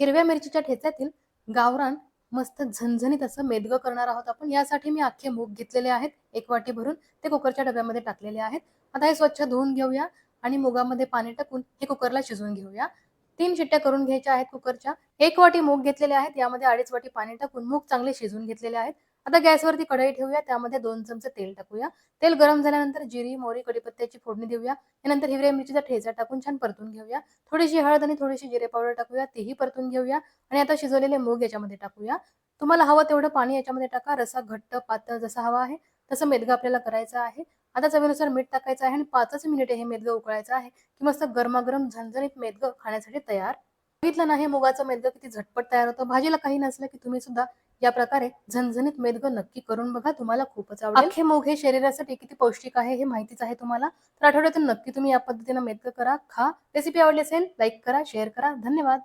हिरव्या मिरचीच्या ठेच्यातील गावरान मस्त झणझणीत असं मेदगं करणार आहोत आपण. यासाठी मी अख्खे मूग घेतलेले आहेत. एक वाटी भरून ते कुकरच्या डब्यामध्ये टाकलेले आहेत. आता हे स्वच्छ धुवून घेऊया आणि मुगामध्ये पाणी टाकून हे कुकरला शिजवून घेऊया. तीन शिट्ट्या करून घ्यायच्या आहेत कुकरच्या. एक वाटी मूग घेतलेले आहेत. यामध्ये अडीच वाटी पाणी टाकून मूग चांगले शिजवून घेतलेले आहेत. आता गॅसवरती कढई ठेवूया त्यामध्ये दोन चमचे तेल टाकूया. तेल गरम झाल्यानंतर जिरी मोरी कढीपत्त्याची फोडणी देऊया. यानंतर हिरव्या मिरचीचा ठेचा टाकून छान परतून घेऊया. थोडीशी हळद आणि थोडीशी जिरे पावडर टाकूया तेही परतून घेऊया. आणि आता शिजवलेले मूग याच्यामध्ये टाकूया. तुम्हाला हवं तेवढं पाणी याच्यामध्ये टाका. रसा घट्ट पातळ जसा हवा आहे तसं मेदगं आपल्याला करायचा आहे. आता चवीनुसार मीठ टाकायचं आहे आणि पाचच मिनिटे हे मेदगं उकळायचं आहे. की मस्त गरमागरम झणझणीत मेदगं खाण्यासाठी तयार. बघितलं नाही मुगाचं मेदगं किती झटपट तयार होतं. भाजीला काही नसलं की तुम्ही सुद्धा या प्रकारे झणझणीत मेदगं नक्की करून बघा. तुम्हाला खूपच आवडेल. अख्खे मूग हे शरीरासाठी किती पौष्टिक आहे हे माहितीच आहे तुम्हाला. तर आठवड्यातून नक्की तुम्ही या पद्धतीनं मेदगं करा खा. रेसिपी आवडली असेल लाईक करा शेअर करा. धन्यवाद.